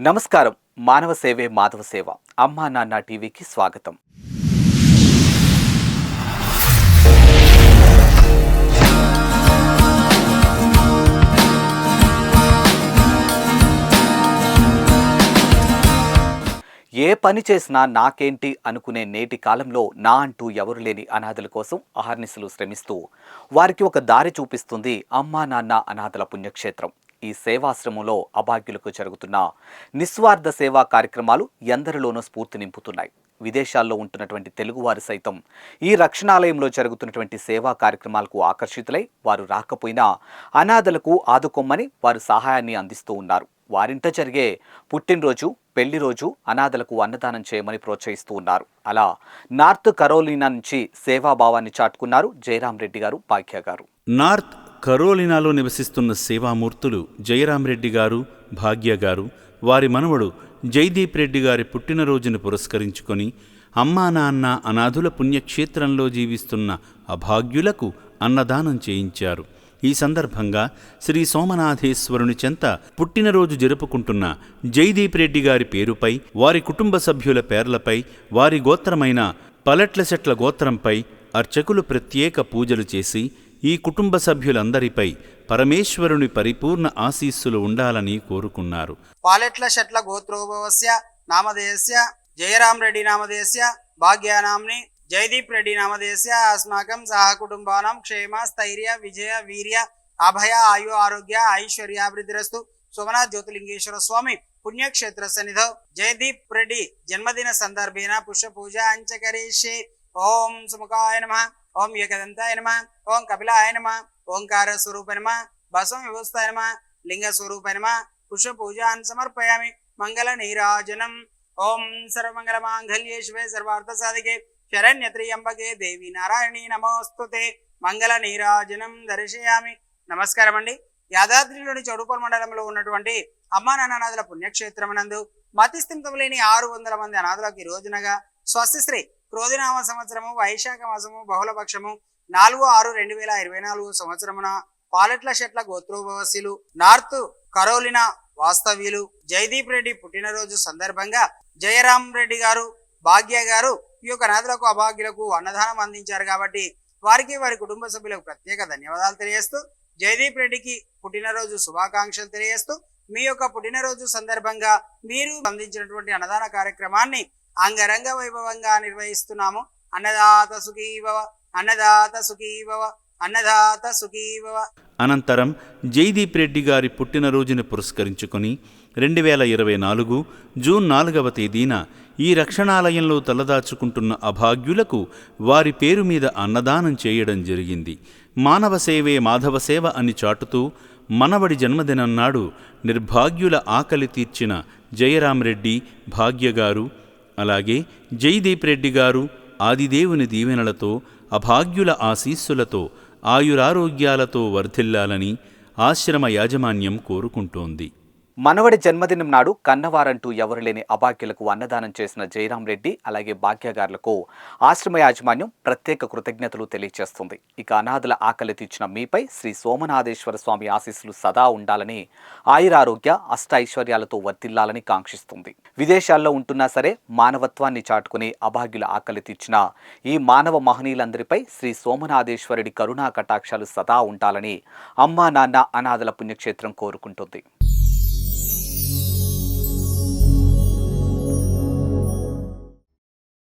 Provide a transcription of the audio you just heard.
నమస్కారం. మానవ సేవే మాధవ సేవ. అమ్మా నాన్న టీవీకి స్వాగతం. ఏ పని చేసినా నాకేంటి అనుకునే నేటి కాలంలో నా అంటూ ఎవరు లేని అనాథల కోసం అహర్నిశలు శ్రమిస్తూ వారికి ఒక దారి చూపిస్తుంది అమ్మా నాన్న అనాథల పుణ్యక్షేత్రం. ఈ సేవాశ్రమంలో అభాగ్యులకు జరుగుతున్న నిస్వార్థ సేవా కార్యక్రమాలు ఎందరిలోనూ స్ఫూర్తి నింపుతున్నాయి. విదేశాల్లో ఉంటున్నటువంటి తెలుగువారు సైతం ఈ రక్షణాలయంలో జరుగుతున్నటువంటి సేవా కార్యక్రమాలకు ఆకర్షితులై వారు రాకపోయినా అనాథలకు ఆదుకోమ్మని వారు సహాయాన్ని అందిస్తూ ఉన్నారు. వారింట జరిగే పుట్టినరోజు పెళ్ళి రోజు అనాథలకు అన్నదానం చేయమని ప్రోత్సహిస్తూ ఉన్నారు. అలా నార్త్ కరోలినా నుంచి సేవాభావాన్ని చాటుకున్నారు జయరాం రెడ్డి గారు పాఖ్య గారు. నార్త్ కరోలినాలో నివసిస్తున్న సేవామూర్తులు జయరాం రెడ్డి గారు భాగ్య గారు వారి మనవడు జయదీప్ రెడ్డి గారి పుట్టినరోజును పురస్కరించుకొని అమ్మా నాన్న అనాథుల పుణ్యక్షేత్రంలో జీవిస్తున్న అభాగ్యులకు అన్నదానం చేయించారు. ఈ సందర్భంగా శ్రీ సోమనాథేశ్వరుని చెంత పుట్టినరోజు జరుపుకుంటున్న జయదీప్ రెడ్డి గారి పేరుపై వారి కుటుంబ సభ్యుల పేర్లపై వారి గోత్రమైన పలట్లచెట్ల గోత్రంపై అర్చకులు ప్రత్యేక పూజలు చేసి ఈ కుటుంబ సభ్యులందరిపై పరమేశ్వరుని పరిపూర్ణ ఆశీస్సులు ఉండాలని కోరుకున్నారు. పాలెట్ల షట్ల గోత్రోభవస్య నామధేయస్య జయరాం రెడ్డి నామధేయస్య భాగ్యానాంని జయదీప్ రెడ్డి నామధేయస్య అస్మాకం సహకుటుంబానం క్షేమ స్థైర్య విజయ వీర్య అభయ ఆయు ఆరోగ్య ఐశ్వర్యాభివృద్ధిరస్తు సోమనాథ్ జ్యోతిలింగేశ్వర స్వామి పుణ్యక్షేత్ర సన్నిధౌ జయదీప్ రెడ్డి జన్మదిన సందర్భేన పుష్ప పూజ అంచకరిష్యే ఓం సుముఖాయ నమ ఓం ఏకదంతాయ నమ ఓం కపిలాయ నమ ఓంకార స్వరూప నమ బసం వ్యవస్థాయ నమ లింగ స్వరూప నమ పుష్ప పూజాన్ సమర్పయామి మంగళ నీరాజనం. ఓం సర్వమంగళ మాంగళ్యే శివే సర్వార్థ సాధికే శరణ్యత్రియంబకే దేవి నారాయణి నమోస్తుతే మంగళ నీరాజనం దర్శయామి. నమస్కారం అండి యాదాద్రిలోని చౌడుపల్ మండలంలో ఉన్నటువంటి అమ్మా నాన్ననాథుల పుణ్యక్షేత్రమునందు మతిస్థిమితం లేని ఆరు వందల మంది అనాథులకు ఈ రోజునగా స్వస్తిశ్రీ క్రోధినామ సంవత్సరము వైశాఖ మాసము బహుళపక్షము నాలుగు ఆరు రెండు వేల ఇరవై నాలుగు సంవత్సరమున పాలెట్ల షెట్ల గోత్రోభవశీలు నార్త్ కరోలినా వాస్తవ్యులు జయదీప్ రెడ్డి పుట్టినరోజు సందర్భంగా జయరాం రెడ్డి గారు భాగ్య గారు ఈ యొక్క అనాథులకు అభాగ్యులకు అన్నదానం అందించారు కాబట్టి వారికి వారి కుటుంబ సభ్యులకు ప్రత్యేక ధన్యవాదాలు తెలియజేస్తూ జయదీప్ రెడ్డికి పుట్టినరోజు శుభాకాంక్షలు తెలియజేస్తూ మీ యొక్క పుట్టినరోజు సందర్భంగా మీరు అందించినటువంటి అన్నదాన కార్యక్రమాన్ని అంగరంగ వైభవంగా నిర్వహిస్తున్నాము. అన్నదాత సుఖీభవ అన్నదాత సుఖీభవ అన్నదాత సుఖీభవ. అనంతరం జైదీప్ రెడ్డి గారి పుట్టినరోజును పురస్కరించుకొని రెండు వేల ఇరవై నాలుగు జూన్ నాలుగవ తేదీన ఈ రక్షణాలయంలో తలదాచుకుంటున్న అభాగ్యులకు వారి పేరు మీద అన్నదానం చేయడం జరిగింది. మానవ సేవే మాధవ సేవ అని చాటుతూ మనవడి జన్మదినం నాడు నిర్భాగ్యుల ఆకలి తీర్చిన జయరామరెడ్డి భాగ్య గారు అలాగే జయదీప్ రెడ్డి గారు ఆదిదేవుని దీవెనలతో అభాగ్యుల ఆశీస్సులతో ఆయురారోగ్యాలతో వర్ధిల్లాలని ఆశ్రమ యాజమాన్యం కోరుకుంటోంది. మనవడి జన్మదినం నాడు కన్నవారంటూ ఎవరు లేని అభాగ్యులకు అన్నదానం చేసిన జయరాం రెడ్డి అలాగే భాగ్యగారులకు ఆశ్రమ యాజమాన్యం ప్రత్యేక కృతజ్ఞతలు తెలియజేస్తుంది ఇక అనాథుల ఆకలి తీర్చిన మీపై శ్రీ సోమనాథేశ్వర స్వామి ఆశీస్సులు సదా ఉండాలని ఆయురారోగ్య అష్టైశ్వర్యాలతో వర్తిల్లాలని కాంక్షిస్తుంది. విదేశాల్లో ఉంటున్నా సరే మానవత్వాన్ని చాటుకుని అభాగ్యుల ఆకలి తీర్చిన ఈ మానవ మహనీయులందరిపై శ్రీ సోమనాథేశ్వరుడి కరుణా కటాక్షాలు సదా ఉండాలని అమ్మా నాన్న అనాథల పుణ్యక్షేత్రం కోరుకుంటుంది.